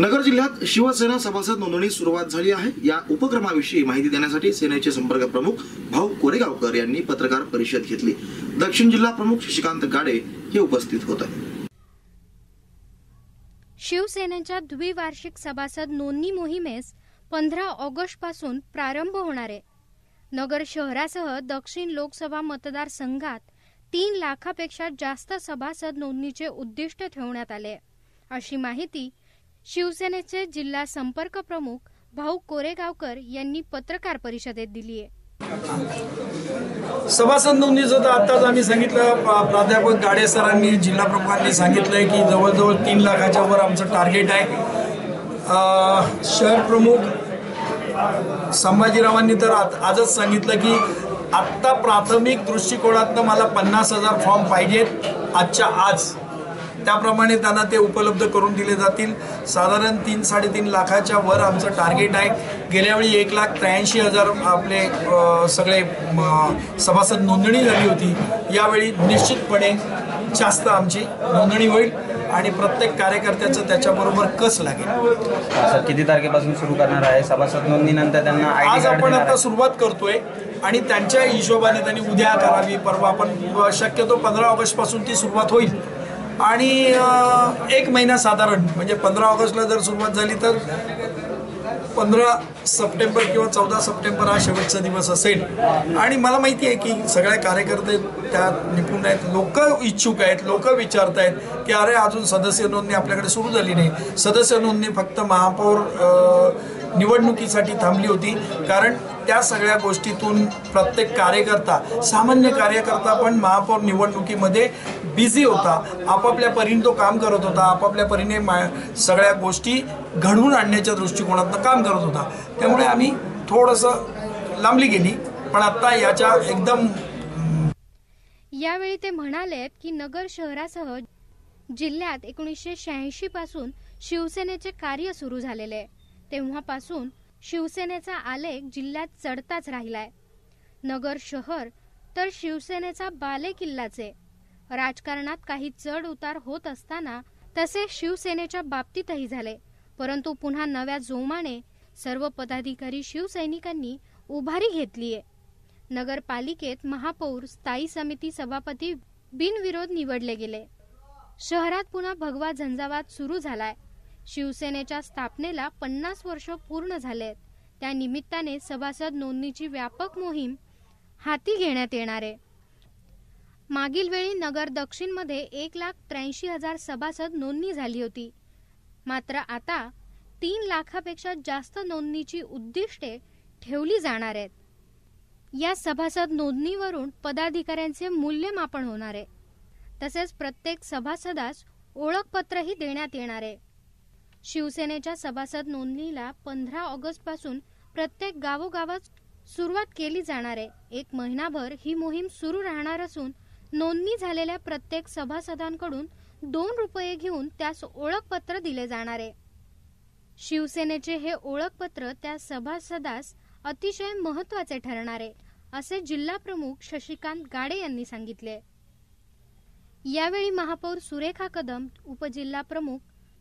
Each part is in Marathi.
नगर जिल्ह्यात शिवसेना सभासद नोंदणी सुरुवात झाली आहे. या उपक्रमाविषयी माहिती देण्यासाठी सेनेचे संपर्क प्रमुख भाऊ कोरेगावकर यांनी पत्रकार परिषद घेतली. दक्षिण जिल्हा प्रमुख शशिकांत गाडे हे उपस्थित होते. शिवसेनेच्या द्विवार्षिक सभासद नोंदणी मोहिमेस पंधरा ऑगस्टपासून प्रारंभ होणार आहे. नगर शहरासह दक्षिण लोकसभा मतदारसंघात तीन लाखापेक्षा जास्त सभासद नोंदणीचे उद्दिष्ट ठेवण्यात आले अशी माहिती शिवसेनेचे जिल्हा संपर्क प्रमुख भाऊ कोरेगावकर यांनी पत्रकार परिषदेत दिली आहे. सभासद नोंदणीचं तर आत्ताच आम्ही सांगितलं प्राध्यापक गाडे सरांनी जिल्हा प्रमुखांनी सांगितलंय की जवळजवळ तीन लाखाच्या वर आमचं टार्गेट आहे. शहर प्रमुख संभाजीरावांनी तर आज- आजच सांगितलं की आत्ता प्राथमिक दृष्टिकोनातनं मला पन्नास हजार फॉर्म पाहिजेत. आजच्या आज. त्याप्रमाणे त्यांना ते उपलब्ध करून दिले जातील. साधारण तीन साडेतीन लाखाच्या वर आमचं टार्गेट आहे. गेल्या वेळी एक लाख त्र्याऐंशी हजार आपले सगळे सभासद नोंदणी झाली होती. यावेळी निश्चितपणे जास्त आमची नोंदणी होईल आणि प्रत्येक कार्यकर्त्याचं त्याच्याबरोबर कस लागेल? सर किती तारखेपासून सुरू करणार आहे? सभासद नोंदणीनंतर त्यांना आज आपण आता. सुरुवात करतोय आणि त्यांच्या हिशोबाने त्यांनी उद्या करावी. परवा पण शक्यतो पंधरा ऑगस्टपासून ती सुरुवात होईल. आणि एक महिना साधारण म्हणजे पंधरा ऑगस्टला जर सुरुवात झाली तर पंधरा सप्टेंबर किंवा चौदा सप्टेंबर हा शेवटचा दिवस असेल. आणि मला माहिती आहे की सगळे कार्यकर्ते त्यात निपुण आहेत. लोक इच्छुक आहेत लोक विचारत आहेत की अरे अजून सदस्य नोंदणी आपल्याकडे सुरू झाली नाही. सदस्य नोंदणी फक्त महापौर निवडणुकीसाठी थांबली होती. कारण त्या सगळ्या गोष्टीतून प्रत्येक कार्यकर्ता सामान्य कार्यकर्ता पण महापौर निवडणुकीमध्ये बिझी होता. आपापल्या परीने तो काम करत होता. आपापल्या परीने मा सगळ्या गोष्टी घडवून आणण्याच्या दृष्टिकोनातनं काम करत होता. त्यामुळे आम्ही थोडंसं लांबली गेली. पण आत्ता याच्या एकदम यावेळी ते म्हणालेत की नगर शहरासह जिल्ह्यात एकोणीसशे शहाऐंशी पासून शिवसेनेचे कार्य सुरू झालेले आहे. तेव्हापासून शिवसेनेचा आलेख जिल्ह्यात चढताच राहिलाय. नगर शहर तर शिवसेनेचा बालेकिल्लाचे राजकारणात काही चढ उतार होत असताना तसे शिवसेनेच्या बाबतीतही झाले. परंतु पुन्हा नव्या जोमाने सर्व पदाधिकारी शिवसैनिकांनी उभारी घेतलीये. नगरपालिकेत महापौर स्थायी समिती सभापती बिनविरोध निवडले गेले. शहरात पुन्हा भगवा झंझावात सुरू झालाय. शिवसेनेच्या स्थापनेला पन्नास वर्ष पूर्ण झालेत. त्या निमित्ताने सभासद नोंदणीची व्यापक मोहीम हाती घेण्यात येणार आहे. मागील वेळी नगर दक्षिणमध्ये एक लाख त्र्याऐंशी हजार सभासद नोंदणी झाली होती. मात्र आता तीन लाखापेक्षा जास्त नोंदणीची उद्दिष्टे ठेवली जाणार आहेत. या सभासद नोंदणीवरून पदाधिकाऱ्यांचे मूल्यमापन होणार आहे. तसेच प्रत्येक सभासदास ओळखपत्रही देण्यात येणार आहे. शिवसेनेच्या सभासद नोंदणीला पंधरा ऑगस्टपासून प्रत्येक गावोगावात सुरुवात केली जाणार आहे. एक महिनाभर ही मोहीम सुरू राहणार असून नोंदणी झालेल्या प्रत्येक सभासदांकडून दोन रुपये घेऊन त्यास ओळखपत्र दिले जाणार आहे. शिवसेनेचे हे ओळखपत्र त्या सभासदास अतिशय महत्त्वाचे ठरणार आहे असे जिल्हा प्रमुख शशिकांत गाडे यांनी सांगितले. यावेळी महापौर सुरेखा कदम उपजिल्हा प्रमुख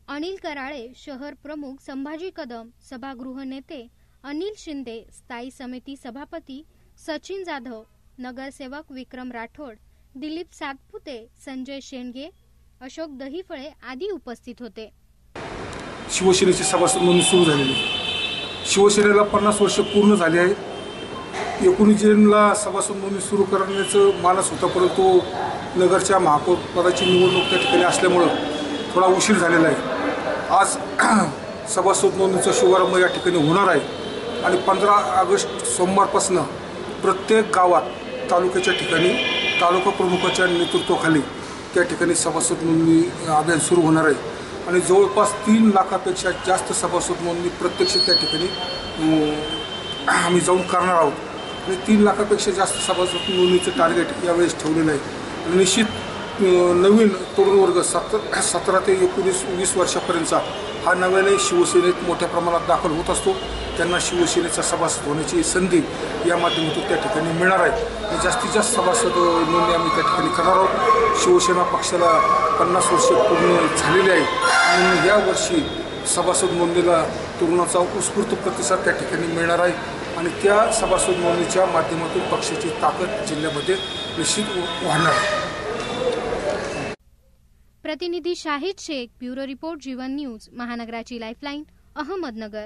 अनिल कराळे शहर प्रमुख संभाजी कदम सभागृह नेते अनिल शिंदे स्थायी समिती सभापती सचिन जाधव नगरसेवक विक्रम राठोड दिलीप सातपुते संजय शेंडगे अशोक दहीफळे आदी उपस्थित होते. शिवसेनेची सभासद नोंदणी सुरू झालेली. शिवसेनेला पन्नास वर्ष पूर्ण झाले आहे. एकोणीस जूनला सभासद नोंदणी सुरू करण्याचं मानस होता परंतु नगरच्या महापौरपदाची निवडणूक त्या ठिकाणी असल्यामुळं थोडा उशीर झालेला आहे. आज सभासद नोंदणीचा शुभारंभ या ठिकाणी होणार आहे. आणि पंधरा ऑगस्ट सोमवारपासनं प्रत्येक गावात तालुक्याच्या ठिकाणी तालुका प्रमुखाच्या नेतृत्वाखाली त्या ठिकाणी सभासद नोंदणी अभियान सुरू होणार आहे. आणि जवळपास तीन लाखापेक्षा जास्त सभासद नोंदणी प्रत्यक्ष त्या ठिकाणी आम्ही जाऊन करणार आहोत. आणि तीन लाखापेक्षा जास्त सभासद नोंदणीचं टार्गेट यावेळेस ठेवलेलं आहे. आणि निश्चित नवीन तरुण वर्ग सत सतरा ते एकोणीस वीस वर्षापर्यंतचा हा नव्याने शिवसेनेत मोठ्या प्रमाणात दाखल होत असतो. त्यांना शिवसेनेचा सभासद होण्याची संधी या माध्यमातून त्या ठिकाणी मिळणार आहे. जास्तीत जास्त सभासद नोंदणी आम्ही त्या ठिकाणी करणार आहोत. शिवसेना पक्षाला पन्नास वर्षे पूर्ण झालेली आहे. म्हणून यावर्षी सभासद नोंदणीला तरुणाचा उत्स्फूर्त प्रतिसाद त्या ठिकाणी मिळणार आहे. आणि त्या सभासद नोंदणीच्या माध्यमातून पक्षाची ताकद जिल्ह्यामध्ये निश्चित वाढणार आहे. प्रतिनिधी Shahid Shaikh bureau report Jeevan news महानगराची lifeline Ahmednagar.